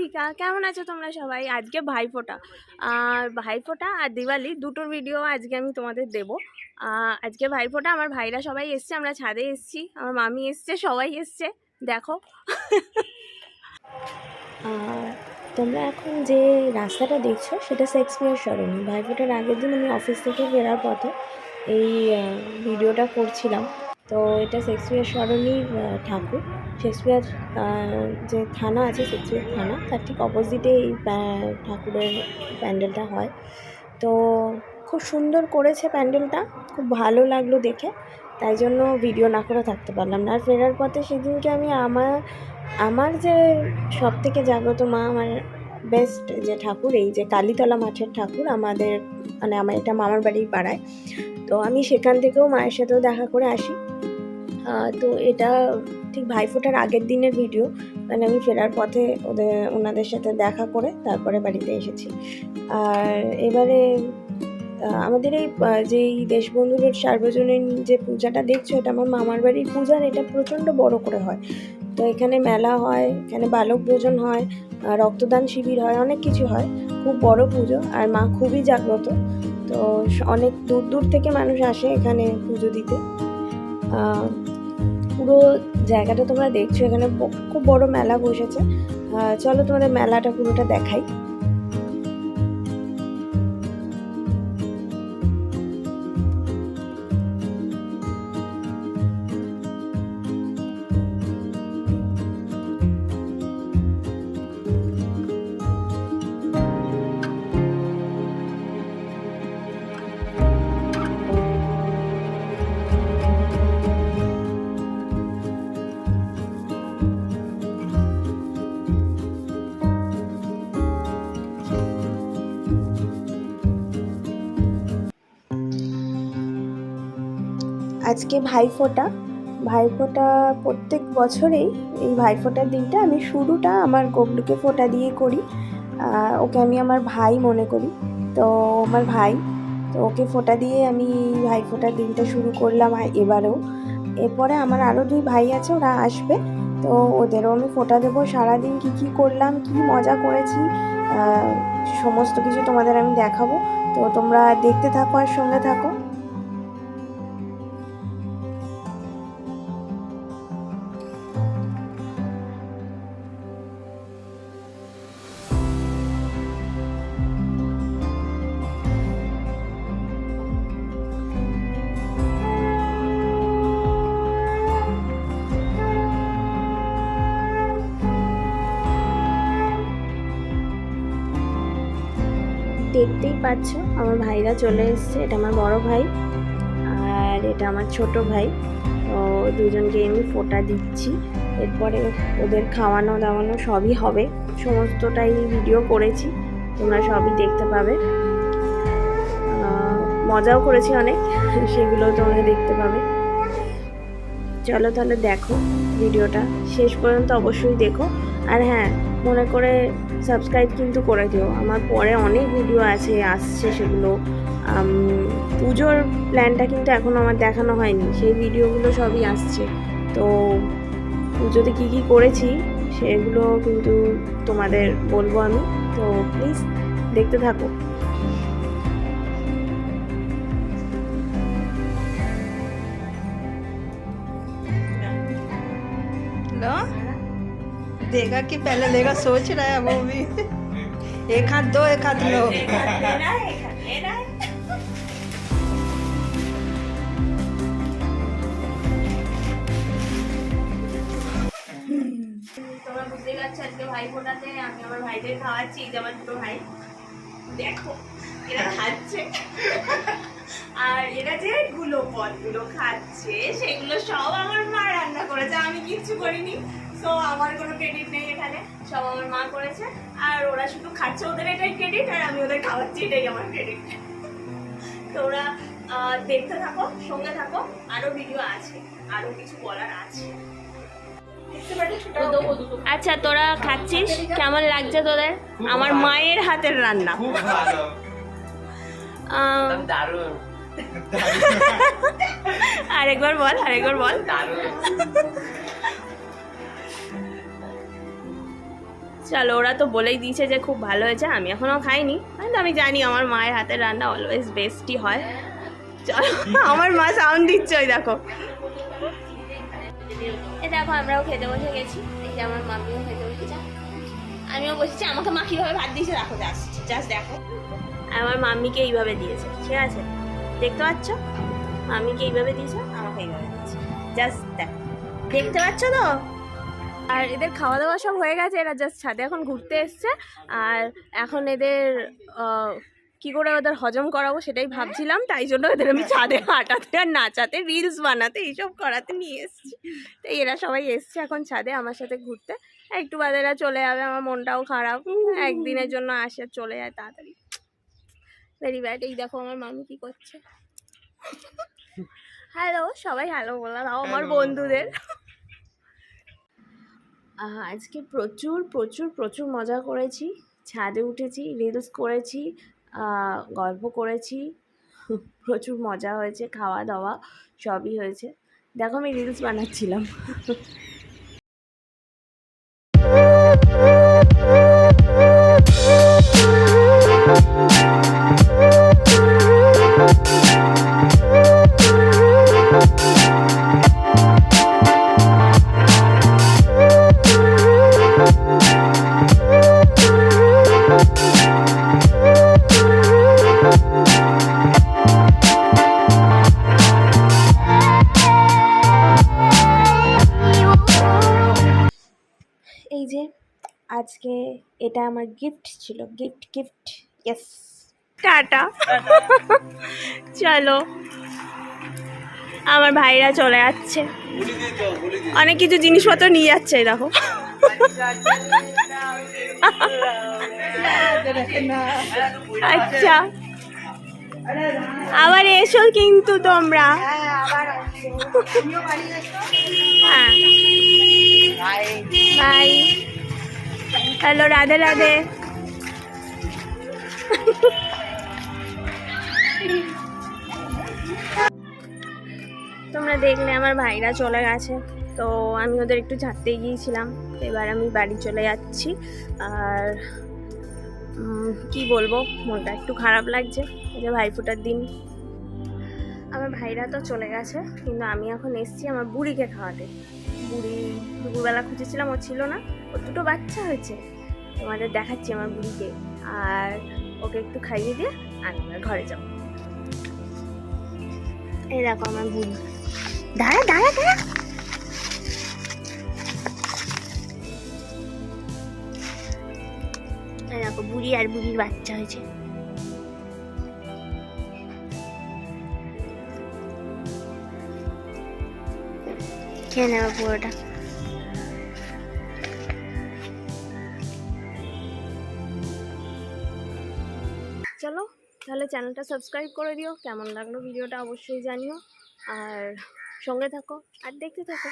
রাধিকা কেমন আছো তোমরা সবাই? আজকে ভাইফোঁটা। আর ভাইফোঁটা আর দিওয়ালি দুটোর ভিডিও আজকে আমি তোমাদের দেবো। আজকে ভাইফোঁটা আমার ভাইরা সবাই এসছে, আমরা ছাদে এসছি, আমার মামি এসছে, সবাই এসছে, দেখো। তোমরা এখন যে রাস্তাটা দেখছ, সেটা শেক্সপিয়ার সরণি। ভাইফোঁটার আগের দিন আমি অফিস থেকে ফেরার পথে এই ভিডিওটা করছিলাম। তো এটা শেক্সপিয়ার সরণির আহ, ঠাকুর। শেক্সপিয়ার যে থানা আছে শেক্সপিয়ার থানা তার ঠিক অপোজিটে এই ঠাকুরের প্যান্ডেলটা হয়। তো খুব সুন্দর করেছে প্যান্ডেলটা খুব ভালো লাগল দেখে। তাই জন্য ভিডিও না করে থাকতে পারলাম না। আর ফেরার পথে সেদিনকে আমি আমার আমার যে সব থেকে জাগ্রত মা আমার বেস্ট যে ঠাকুর এই যে কালীতলা মাঠের ঠাকুর আমাদের মানে আমার এটা মামার বাড়ির পাড়ায়। তো আমি সেখান থেকেও মায়ের সাথেও দেখা করে আসি। তো এটা ঠিক ভাইফোঁটার আগের দিনের ভিডিও মানে আমি ফেরার পথে ওদের, ওনাদের সাথে দেখা করে তারপরে বাড়িতে এসেছি। আর এবারে আমাদের এই যেই দেশবন্ধুর সার্বজনীন যে পূজাটা দেখছ, এটা আমার মামার বাড়ির পূজার এটা প্রচণ্ড বড় করে হয়। তো এখানে মেলা হয়, এখানে বালক ভোজন হয় রক্তদান শিবির হয়, অনেক কিছু হয়। খুব বড় পুজো, আর মা খুবই জাগ্রত। তো অনেক দূর দূর থেকে মানুষ আসে এখানে পুজো দিতে। পুরো জায়গাটা তোমরা দেখছ এখানে খুব বড় মেলা বসেছে। চলো তোমাদের মেলাটা পুরোটা দেখাই। আজকে ভাইফোঁটা। ভাইফোঁটা প্রত্যেক বছরেই এই ভাইফোঁটার দিনটা আমি শুরুটা আমার গবলুকে ফোঁটা দিয়ে করি। ওকে আমি আমার ভাই মনে করি। তো আমার ভাই, তো ওকে ফোঁটা দিয়ে আমি ভাইফোঁটার দিনটা শুরু করলাম এবারেও। এরপরে আমার আরও দুই ভাই আছে, ওরা আসবে। তো ওদেরও আমি ফোঁটা দেবো। সারাদিন কী কী করলাম, কী মজা করেছি সমস্ত কিছু তোমাদের আমি দেখাবো। তো তোমরা দেখতে থাকো আর সঙ্গে থাকো। দেখতেই পাচ্ছ, আমার ভাইরা চলে এসছে। এটা আমার বড় ভাই আর এটা আমার ছোট ভাই। তো দুজনকে আমি ফোটা দিচ্ছি। এরপরে ওদের খাওয়ানো দাওয়ানো সবই হবে। সমস্তটাই ভিডিও করেছি, তোমরা সবই দেখতে পাবে। মজাও করেছি অনেক সেগুলো তোমরা দেখতে পাবে। চলো তাহলে দেখো ভিডিওটা শেষ পর্যন্ত অবশ্যই দেখো। আর হ্যাঁ মনে করে সাবস্ক্রাইব কিন্তু করে দিও। আমার পরে অনেক ভিডিও আছে, আসছে সেগুলো। পুজোর প্ল্যানটা কিন্তু এখনও আমার দেখানো হয়নি। সেই ভিডিওগুলো সবই আসছে। তো পুজোতে কী কী করেছি সেগুলো কিন্তু তোমাদের বলব আমি। তো প্লিজ দেখতে থাকো। लो देगा कि पहले लेगा सोच रहा है वो भी एक हाथ दो एक हाथ लो তোমরা বুঝতে পারছো আজকে ভাই ফোটাতে আমি আমার ভাইদের খাওয়াচ্ছি এই যে আমার দুটো ভাই দেখো এরা খাচ্ছে আর এরা যে গুলো পদগুলো খাচ্ছে সেগুলো সব আমার মা রান্না করেছে। আমি কিচ্ছু করিনি। তো আমার কোনো ক্রেডিট নেই এখানে। সব আমার মা করেছে। আর ওরা শুধু খাচ্ছে ওদের এটাই ক্রেডিট আর আমি ওদের খাওয়াচ্ছি এটাই আমার ক্রেডিট তো ওরা আহ, দেখতে থাকো সঙ্গে থাকো। আরও ভিডিও আছে। আরও কিছু বলার আছে। আচ্ছা তোরা খাচ্ছিস? কেমন লাগছে তোদের? আমার মায়ের হাতের রান্না। খুব ভালো। দারুণ। আরেকবার বল আরেকবার বল। দারুণ চলো ওরা তো বলেই দিয়েছে যে খুব ভালো হয়েছে আমি এখনও খাইনি। কিন্তু আমি জানি আমার মায়ের হাতের রান্না অলওয়েজ বেস্টই হয়। চলো আমার মা সাউন্ড দিচ্ছে ওই দেখো। এ দেখো আমরাও খেতে বসে গেছি। এই যে আমার মামিও খেতে বসেছে। আমিও বসেছি আমাকে মা কীভাবে ভাত দিয়েছে দেখো জাস্ট জাস্ট দেখো। আমার মাম্মিকে এইভাবে দিয়েছে, ঠিক আছে? দেখতে পাচ্ছ? মাম্মিকে এইভাবে দিয়েছে, আমাকে এইভাবে দিয়েছে। জাস্ট দেখো। দেখতে পাচ্ছ তো? আর এদের খাওয়া দাওয়া সব হয়ে গেছে, এরা জাস্ট ছাদে এখন ঘুরতে এসছে। আর এখন এদের কি করে ওদের হজম করাবো সেটাই ভাবছিলাম, তাই জন্য এদের আমি ছাদে হাঁটাতে আর নাচাতে রিলস বানাতে, এইসব করাতে নিয়ে এসেছি। তো এরা সবাই এসছে এখন ছাদে আমার সাথে ঘুরতে। একটু বাদে এরা চলে যাবে, আমার মনটাও খারাপ। একদিনের জন্য আসে, চলে যায় তাড়াতাড়ি। ভেরি ব্যাড এই দেখো আমার মামি কি করছে। হ্যালো সবাই হ্যালো বলা দাও আমার বন্ধুদের। আজকে প্রচুর প্রচুর প্রচুর মজা করেছি। ছাদে উঠেছি রিলস করেছি আহ, গল্প করেছি। প্রচুর মজা হয়েছে খাওয়া দাওয়া সবই হয়েছে। দেখো আমি রিলস বানাচ্ছিলাম। আজকে এটা আমার গিফট ছিল। Gift gift yes tata. চলো। আমার ভাইরা চলে যাচ্ছে। অনেক কিছু জিনিসপত্র নিয়ে যাচ্ছে দেখো। আচ্ছা। আবার এসো কিন্তু তোমরা। হ্যাঁ বাই হ্যালো, রাধে রাধে। তোমরা দেখলে আমার ভাইরা চলে গেছে। তো আমি ওদের একটু ঝাড়তে গিয়েছিলাম। এবার আমি বাড়ি চলে যাচ্ছি। আর কি বলব? মনটা একটু খারাপ লাগছে যে ভাইফোঁটার দিন। আমার ভাইরা তো চলে গেছে, কিন্তু আমি এখন এসছি আমার বুড়িকে খাওয়াতে। বুড়ি দুপুরবেলা খুঁজেছিলাম, ও ছিল না। ও দুটো বাচ্চা হয়েছে। তোমাদের দেখাচ্ছি আমার বুড়িকে। আর ওকে একটু খাইয়ে দিয়ে আমি আমার ঘরে যাব। এই দেখো আমার বুড়ি। দাঁড়া দাঁড়া দাঁড়া। বুড়ি আর বুড়ির বাচ্চা হয়েছে। খেয়ে নেব পুরোটা। তাহলে চ্যানেলটা সাবস্ক্রাইব করে দিও। কেমন লাগল ভিডিওটা অবশ্যই জানিও। আর সঙ্গে থাকো। আর দেখতে থাকো।